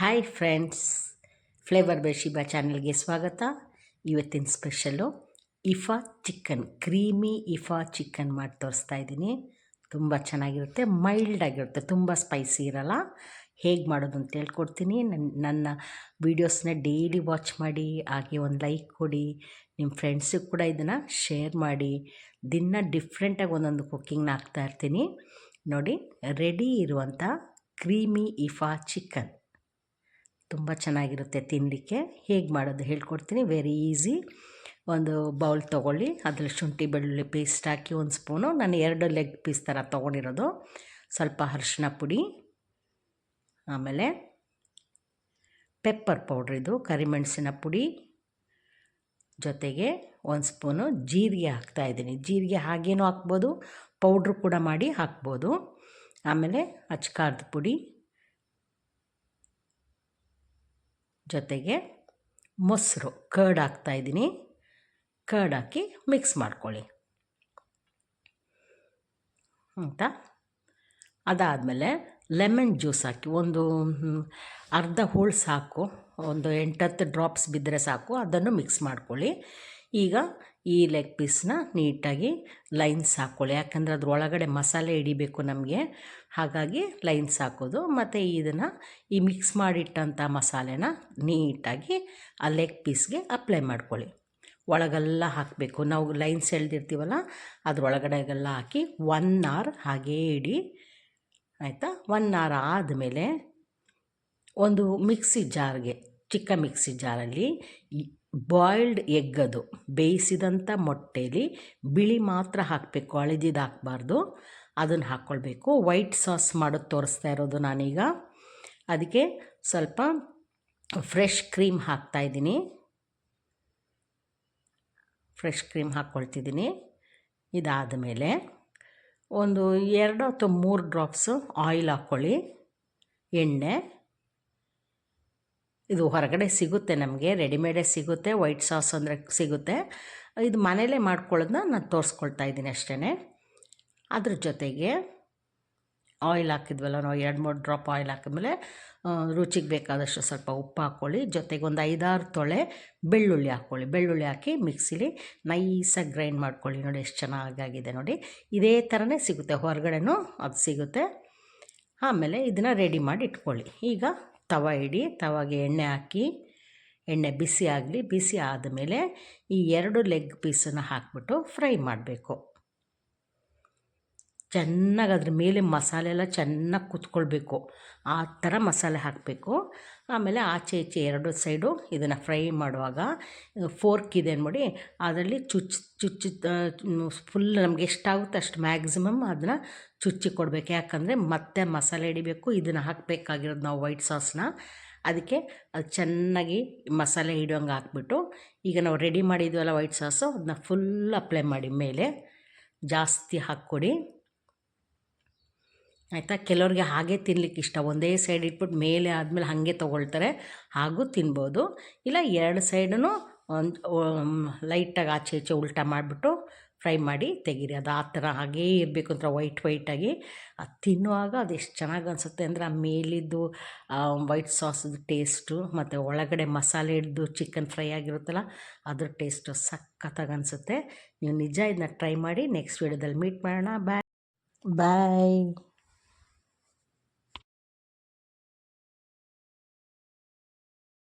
Hi friends flavour ಬೇಶಿಬಾ ಚಾನಲ್ಗೆ ಸ್ವಾಗತ. ಇವತ್ತಿನ ಸ್ಪೆಷಲು ಇಫಾ ಚಿಕನ್ ಕ್ರೀಮಿ ಇಫಾ ಚಿಕನ್ ಮಾಡಿ ತೋರಿಸ್ತಾ ಇದ್ದೀನಿ. ತುಂಬ ಚೆನ್ನಾಗಿರುತ್ತೆ ಮೈಲ್ಡ್ ಆಗಿರುತ್ತೆ, ತುಂಬ ಸ್ಪೈಸಿ ಇರಲ್ಲ. ಹೇಗೆ ಮಾಡೋದು ಅಂತ ಹೇಳ್ಕೊಡ್ತೀನಿ. ನನ್ನ ನನ್ನ ವೀಡಿಯೋಸ್ನ ಡೈಲಿ ವಾಚ್ ಮಾಡಿ, ಹಾಗೆ ಒಂದು ಲೈಕ್ ಕೊಡಿ. ನಿಮ್ಮ ಫ್ರೆಂಡ್ಸಿಗೆ ಕೂಡ ಇದನ್ನು ಶೇರ್ ಮಾಡಿ. ದಿನ ಡಿಫ್ರೆಂಟಾಗಿ ಒಂದೊಂದು ಕುಕ್ಕಿಂಗ್ನ ಹಾಕ್ತಾ ಇರ್ತೀನಿ. ನೋಡಿ ರೆಡಿ ಇರುವಂಥ ಕ್ರೀಮಿ ಇಫಾ ಚಿಕನ್ ತುಂಬ ಚೆನ್ನಾಗಿರುತ್ತೆ ತಿನ್ನಲಿಕ್ಕೆ. ಹೇಗೆ ಮಾಡೋದು ಹೇಳ್ಕೊಡ್ತೀನಿ. ವೆರಿ ಈಸಿ ಒಂದು ಬೌಲ್ ತೊಗೊಳ್ಳಿ. ಅದರಲ್ಲಿ ಶುಂಠಿ ಬೆಳ್ಳುಳ್ಳಿ ಪೇಸ್ಟ್ ಹಾಕಿ ಒಂದು ಸ್ಪೂನು. ನಾನು ಎರಡು ಲೆಗ್ ಪೀಸ್ ಥರ ತೊಗೊಂಡಿರೋದು. ಸ್ವಲ್ಪ ಅರಿಶಿನ ಪುಡಿ. ಆಮೇಲೆ ಪೆಪ್ಪರ್ ಪೌಡ್ರ್ ಇದು, ಕರಿಮೆಣಸಿನ ಪುಡಿ. ಜೊತೆಗೆ ಒಂದು ಸ್ಪೂನು ಜೀರಿಗೆ ಹಾಕ್ತಾಯಿದ್ದೀನಿ ಜೀರಿಗೆ ಹಾಗೇನೂ ಹಾಕ್ಬೋದು. ಪೌಡ್ರು ಕೂಡ ಮಾಡಿ ಹಾಕ್ಬೋದು. ಆಮೇಲೆ ಅಚ್ಕಾರದ ಪುಡಿ. ಜೊತೆಗೆ ಮೊಸರು, ಕರ್ಡ್ ಹಾಕ್ತಾಯಿದ್ದೀನಿ ಕರ್ಡ್ ಹಾಕಿ ಮಿಕ್ಸ್ ಮಾಡ್ಕೊಳ್ಳಿ. ಅಂತ ಅದಾದಮೇಲೆ ಲೆಮನ್ ಜ್ಯೂಸ್ ಹಾಕಿ ಒಂದು ಅರ್ಧ ಹೋಳು ಸಾಕು. ಒಂದು ಎಂಟತ್ತು ಡ್ರಾಪ್ಸ್ ಬಿದ್ದರೆ ಸಾಕು. ಅದನ್ನು ಮಿಕ್ಸ್ ಮಾಡ್ಕೊಳ್ಳಿ. ಈಗ ಈ ಲೆಗ್ ಪೀಸ್ನ ನೀಟಾಗಿ ಲೈನ್ಸ್ ಹಾಕ್ಕೊಳ್ಳಿ ಯಾಕಂದರೆ ಅದರೊಳಗಡೆ ಮಸಾಲೆ ಹಿಡಿಬೇಕು ನಮಗೆ. ಹಾಗಾಗಿ ಲೈನ್ಸ್ ಹಾಕೋದು. ಮತ್ತು ಇದನ್ನು ಈ ಮಿಕ್ಸ್ ಮಾಡಿಟ್ಟಂಥ ಮಸಾಲೆನ ನೀಟಾಗಿ ಆ ಲೆಗ್ ಪೀಸ್ಗೆ ಅಪ್ಲೈ ಮಾಡ್ಕೊಳ್ಳಿ. ಒಳಗೆಲ್ಲ ಹಾಕಬೇಕು. ನಾವು ಲೈನ್ಸ್ ಎಳ್ದಿರ್ತೀವಲ್ಲ, ಅದರೊಳಗಡೆಗೆಲ್ಲ ಹಾಕಿ ಒನ್ ಅವರ್ ಹಾಗೇ ಇಡಿ. ಆಯಿತಾ? ಒನ್ ಅವರ್ ಆದಮೇಲೆ ಒಂದು ಮಿಕ್ಸಿ ಜಾರ್ಗೆ ಚಿಕ್ಕ ಮಿಕ್ಸಿ ಜಾರಲ್ಲಿ ಬಾಯ್ಲ್ಡ್ ಎಗ್ ಅದು ಬೇಯಿಸಿದಂಥ ಮೊಟ್ಟೆಲಿ ಬಿಳಿ ಮಾತ್ರ ಹಾಕಬೇಕು ಅಳಿದಿದ್ದು ಹಾಕಬಾರ್ದು. ಅದನ್ನು ಹಾಕ್ಕೊಳ್ಬೇಕು ವೈಟ್ ಸಾಸ್ ಮಾಡೋದು ತೋರಿಸ್ತಾ ಇರೋದು ನಾನೀಗ. ಅದಕ್ಕೆ ಸ್ವಲ್ಪ ಫ್ರೆಶ್ ಕ್ರೀಮ್ ಹಾಕ್ತಾಯಿದ್ದೀನಿ ಫ್ರೆಶ್ ಕ್ರೀಮ್ ಹಾಕ್ಕೊಳ್ತಿದ್ದೀನಿ ಇದಾದ ಮೇಲೆ ಒಂದು ಎರಡು ಅಥವಾ ಮೂರು ಡ್ರಾಪ್ಸು ಆಯಿಲ್ ಹಾಕ್ಕೊಳ್ಳಿ ಎಣ್ಣೆ. ಇದು ಹೊರಗಡೆ ಸಿಗುತ್ತೆ ನಮಗೆ, ರೆಡಿಮೇಡೇ ಸಿಗುತ್ತೆ, ವೈಟ್ ಸಾಸ್ ಅಂದರೆ ಸಿಗುತ್ತೆ. ಇದು ಮನೇಲೇ ಮಾಡ್ಕೊಳ್ಳೋದನ್ನ ನಾನು ತೋರಿಸ್ಕೊಳ್ತಾ ಇದ್ದೀನಿ ಅಷ್ಟೇ ಅದ್ರ ಜೊತೆಗೆ ಆಯಿಲ್ ಹಾಕಿದ್ವಲ್ಲ ನಾವು, ಎರಡು ಮೂರು ಡ್ರಾಪ್ ಆಯಿಲ್ ಹಾಕಿದ್ಮೇಲೆ ರುಚಿಗೆ ಬೇಕಾದಷ್ಟು ಸ್ವಲ್ಪ ಉಪ್ಪು ಹಾಕ್ಕೊಳ್ಳಿ. ಜೊತೆಗೆ ಒಂದು ಐದಾರು ತೊಳೆ ಬೆಳ್ಳುಳ್ಳಿ ಹಾಕ್ಕೊಳ್ಳಿ. ಬೆಳ್ಳುಳ್ಳಿ ಹಾಕಿ ಮಿಕ್ಸಿಲಿ ನೈಸಾಗಿ ಗ್ರೈಂಡ್ ಮಾಡ್ಕೊಳ್ಳಿ. ನೋಡಿ ಎಷ್ಟು ಚೆನ್ನಾಗಾಗಿದೆ ನೋಡಿ. ಇದೇ ಥರನೇ ಸಿಗುತ್ತೆ, ಹೊರಗಡೆನೂ ಅದು ಸಿಗುತ್ತೆ. ಆಮೇಲೆ ಇದನ್ನು ರೆಡಿ ಮಾಡಿ ಇಟ್ಕೊಳ್ಳಿ. ಈಗ ತವ ಇಡಿ, ತವಾಗೆ ಎಣ್ಣೆ ಹಾಕಿ, ಎಣ್ಣೆ ಬಿಸಿ ಆಗಲಿ, ಬಿಸಿ ಆದಮೇಲೆ ಈ ಎರಡು ಲೆಗ್ ಪೀಸನ್ನು ಹಾಕ್ಬಿಟ್ಟು ಫ್ರೈ ಮಾಡಬೇಕು. ಚೆನ್ನಾಗಿ ಅದ್ರ ಮೇಲೆ ಮಸಾಲೆ ಎಲ್ಲ ಚೆನ್ನಾಗಿ ಕುತ್ಕೊಳ್ಬೇಕು. ಆ ಥರ ಮಸಾಲೆ ಹಾಕಬೇಕು. ಆಮೇಲೆ ಆಚೆ ಈಚೆ ಎರಡು ಸೈಡು ಇದನ್ನು ಫ್ರೈ ಮಾಡುವಾಗ ಫೋರ್ಕ್ ಇದೆ ನೋಡಿ ಅದರಲ್ಲಿ ಚುಚ್ಚಿ ಚುಚ್ಚಿ ಫುಲ್ ನಮ್ಗೆ ಎಷ್ಟಾಗುತ್ತೆ ಅಷ್ಟು ಮ್ಯಾಕ್ಸಿಮಮ್ ಅದನ್ನು ಚುಚ್ಚಿ ಕೊಡಬೇಕು. ಯಾಕಂದರೆ ಮತ್ತೆ ಮಸಾಲೆ ಹಿಡಿಬೇಕು, ಇದನ್ನು ಹಾಕಬೇಕಾಗಿರೋದು ನಾವು ವೈಟ್ ಸಾಸ್ನ. ಅದಕ್ಕೆ ಅದು ಚೆನ್ನಾಗಿ ಮಸಾಲೆ ಹಿಡಿಯೋಂಗೆ ಹಾಕ್ಬಿಟ್ಟು, ಈಗ ನಾವು ರೆಡಿ ಮಾಡಿದ್ವಲ್ಲ ವೈಟ್ ಸಾಸು ಅದನ್ನ ಫುಲ್ ಅಪ್ಲೈ ಮಾಡಿ ಮೇಲೆ ಜಾಸ್ತಿ ಹಾಕ್ಕೊಡಿ. ಆಯಿತಾ? ಕೆಲವ್ರಿಗೆ ಹಾಗೆ ತಿನ್ಲಿಕ್ಕೆ ಇಷ್ಟ. ಒಂದೇ ಸೈಡ್ ಇಟ್ಬಿಟ್ಟು ಮೇಲೆ ಆದಮೇಲೆ ಹಾಗೆ ತೊಗೊಳ್ತಾರೆ. ಹಾಗೂ ತಿನ್ಬೋದು. ಇಲ್ಲ, ಎರಡು ಸೈಡೂ ಲೈಟಾಗಿ ಆಚೆ ಈಚೆ ಉಲ್ಟಾ ಮಾಡಿಬಿಟ್ಟು ಫ್ರೈ ಮಾಡಿ ತೆಗೀರಿ. ಅದು ಆ ಥರ ಹಾಗೇ ಇರಬೇಕು ಅಂತ ವೈಟ್ ವೈಟಾಗಿ ಅದು ತಿನ್ನುವಾಗ ಅದು ಎಷ್ಟು ಚೆನ್ನಾಗಿ ಅನಿಸುತ್ತೆ ಅಂದರೆ ಆ ಮೇಲಿದ್ದು ವೈಟ್ ಸಾಸದ ಟೇಸ್ಟು ಮತ್ತು ಒಳಗಡೆ ಮಸಾಲೆ ಹಿಡ್ದು ಚಿಕನ್ ಫ್ರೈ ಆಗಿರುತ್ತಲ್ಲ, ಅದ್ರ ಟೇಸ್ಟು ಸಖತ್ತಾಗಿ ಅನಿಸುತ್ತೆ. ನೀವು ನಿಜ ಇದನ್ನ ಟ್ರೈ ಮಾಡಿ ನೆಕ್ಸ್ಟ್ ವೀಡಿಯೋದಲ್ಲಿ ಮೀಟ್ ಮಾಡೋಣ. ಬಾಯ್ ಬಾಯ್